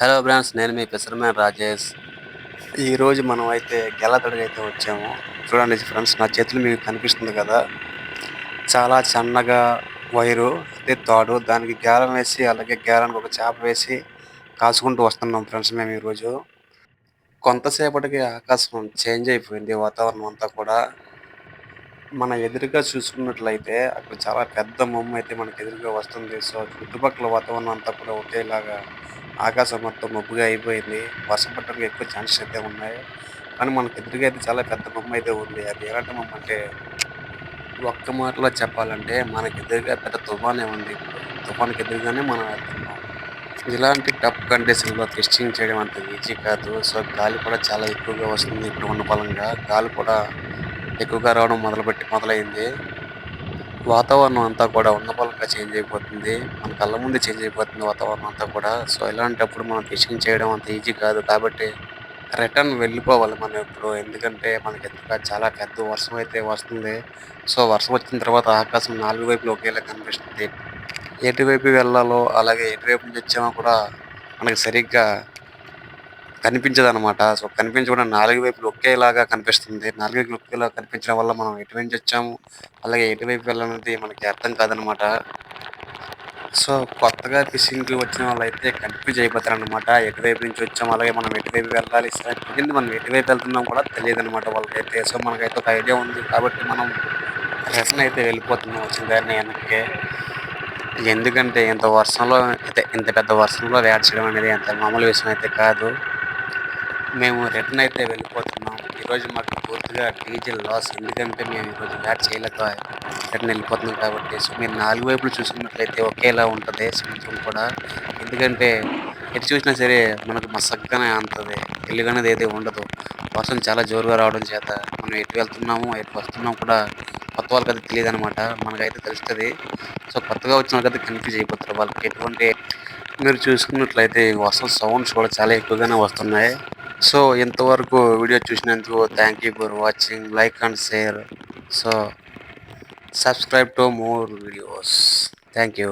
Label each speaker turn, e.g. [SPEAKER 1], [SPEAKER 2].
[SPEAKER 1] Hello brands నేను మీ పిసర్మ్యాన్ రాజేష్. ఈరోజు మనం అయితే గెలతడికి అయితే వచ్చాము. చూడండి ఫ్రెండ్స్ నా చేతులు మీకు కనిపిస్తుంది కదా? చాలా సన్నగా వైరు అదే తాడు. దానికి గేలం వేసి అలాగే గేలానికి ఒక చేప వేసి కాసుకుంటూ వస్తున్నాం ఫ్రెండ్స్ మేము ఈరోజు కొంతసేపటికి ఆకాశం చేంజ్ అయిపోయింది వాతావరణం అంతా కూడా. మన ఎదురుగా చూసుకున్నట్లయితే అక్కడ చాలా పెద్ద మొమ్మ అయితే మనకు ఎదురుగా వస్తుంది. సో చుట్టుపక్కల వాతావరణం అంతా కూడా ఒకేలాగా ఆకాశం మొత్తం మబ్బుగా అయిపోయింది. వర్షం పట్టడానికి ఎక్కువ ఛాన్సెస్ అయితే ఉన్నాయి. కానీ మనకు ఎదురుగా అయితే చాలా పెద్ద బొమ్మ అయితే ఉంది. అది ఎలాంటి బొమ్మ అంటే ఒక్క మాటలో చెప్పాలంటే మనకి ఎదురుగా పెద్ద తుఫానే ఉంది. తుఫాన్కి ఎదురుగానే మనం వెళ్తున్నాం. ఇలాంటి టఫ్ కండిషన్లో ఫిషింగ్ చేయడం అంత ఈజీ కాదు. సో గాలి కూడా చాలా ఎక్కువగా వస్తుంది. ఇప్పుడు ఉన్న బలంగా గాలి కూడా ఎక్కువగా రావడం మొదలుపెట్టి మొదలైంది. వాతావరణం అంతా కూడా ఉన్నపలంగా చేంజ్ అయిపోతుంది. మన కళ్ళ ముందు చేంజ్ అయిపోతుంది వాతావరణం అంతా కూడా. సో ఇలాంటప్పుడు మనం ఫిషింగ్ చేయడం అంత ఈజీ కాదు కాబట్టి రిటర్న్ వెళ్ళిపోవాలి మనం ఇప్పుడు ఎందుకంటే మనకి ఎదురుగా చాలా పెద్ద వర్షం అయితే వస్తుంది. సో వర్షం వచ్చిన తర్వాత ఆకాశం నాలుగు వైపులు ఒకేలా కనిపిస్తుంది. ఎటువైపు వెళ్ళాలో అలాగే ఎటువైపు నుంచి వచ్చామో కూడా మనకి సరిగ్గా కనిపించదు అనమాట సో కనిపించకుండా నాలుగు వైపులు ఒకేలాగా కనిపిస్తుంది. నాలుగు వైపులు ఒకేలాగా కనిపించడం వల్ల మనం ఎటువైపు వచ్చాము అలాగే ఎటువైపు వెళ్ళాలనేది మనకి అర్థం కాదనమాట సో కొత్తగా ఫిషింగ్కి వచ్చిన వాళ్ళు అయితే కన్ఫ్యూజ్ అయిపోతారు అనమాట ఎటువైపు నుంచి వచ్చాము అలాగే మనం ఎటువైపు వెళ్ళాలి సరైన మనం ఎటువైపు వెళ్తున్నాం కూడా తెలియదు అనమాట వాళ్ళకైతే. సో మనకైతే ఒక ఐడియా ఉంది కాబట్టి మనం రిటర్న్ అయితే వెళ్ళిపోతున్నాం వచ్చిన దాన్ని వెనక్కి. ఎందుకంటే ఇంత వర్షంలో అయితే ఇంత పెద్ద వర్షంలో వేట చేయడం అనేది అంత మామూలు విషయం అయితే కాదు. మేము రిటర్న్ అయితే వెళ్ళిపోతున్నాం. ఈరోజు మాకు పూర్తిగా డీజిల్ లాస్ ఎందుకంటే మేము ఈరోజు యాడ్ చేయలేక రిటర్న్ వెళ్ళిపోతున్నాం కాబట్టి. సో మీరు నాలుగు వైపులు చూసుకున్నట్లయితే ఒకేలా ఉంటుంది సంవత్సరం కూడా. ఎందుకంటే ఎటు చూసినా సరే మనకు మసగ్గానే అంతది. తెలియనేది ఏది ఉండదు. వర్షం చాలా జోరుగా రావడం చేత మనం ఎటు వెళ్తున్నాము ఎటు వస్తున్నాము కూడా కొత్త వాళ్ళకి అది తెలియదు అనమాట మనకైతే తెలుస్తుంది. సో కొత్తగా వచ్చిన వాళ్ళకైతే కన్ఫ్యూజ్ అయిపోతారు. వాళ్ళకి ఎటువంటి మీరు చూసుకున్నట్లయితే వర్షం సౌండ్స్ కూడా చాలా ఎక్కువగానే వస్తున్నాయి. సో ఇంతవరకు వీడియో చూసినందుకు thank you for watching like and share so subscribe to more videos thank you